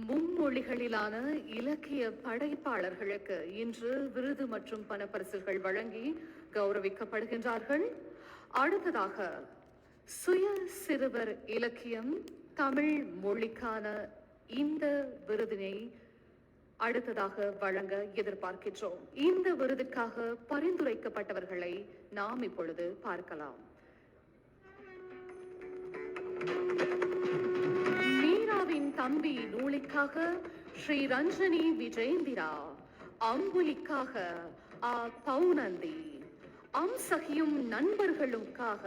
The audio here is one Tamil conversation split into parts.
மும்மொழிகளிலான இலக்கிய படைப்பாளர்களுக்கு இன்று விருது மற்றும் பணப்பரிசுகள் வழங்கி கௌரவிக்கப்படுகின்றார்கள். அடுத்ததாக சுய சிறுவர் இலக்கியம் தமிழ் மொழிக்கான இந்த விருதினை அடுத்ததாக வழங்க எதிர்பார்க்கின்றோம். இந்த விருதுக்காக பரிந்துரைக்கப்பட்டவர்களை நாம் இப்பொழுது பார்க்கலாம். அம்புலிக்காக ஸ்ரீ ரஞ்சனி விஜேந்திரா அம்புலிக்காக ஆ பௌனந்தி அம்சகியும் நண்பர்களுக்காக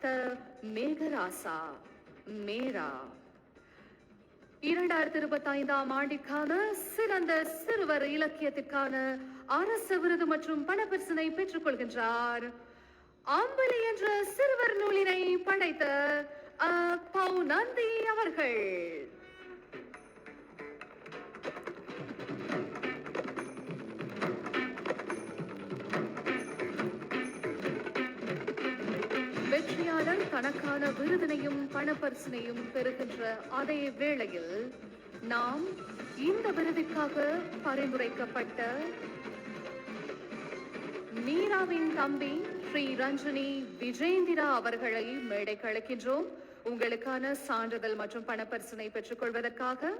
த மேகராசா மேரா. இரண்டாயிரத்தி இருபத்தி ஐந்தாம் ஆண்டிற்கான சிறந்த சிறுவர் இலக்கியத்திற்கான அரசு விருது மற்றும் பணப்பரிசினை பெற்றுக் கொள்கின்றார். அம்பலி என்ற சிறுவர் நூலினை படைத்த அ, பௌ நந்தி வெற்றியாளர் தனக்கான விருதினையும் பணப்பரிசனையும் பெறுகின்ற அதே வேளையில் நாம் இந்த விருதுக்காக பரிந்துரைக்கப்பட்ட மீராவின் தம்பி ஸ்ரீ ரஞ்சினி விஜேந்திரா அவர்களை மேடை கழக்கின்றோம் உங்களுக்கான சான்றிதழ் மற்றும் பணப்பரிசனை பெற்றுக் கொள்வதற்காக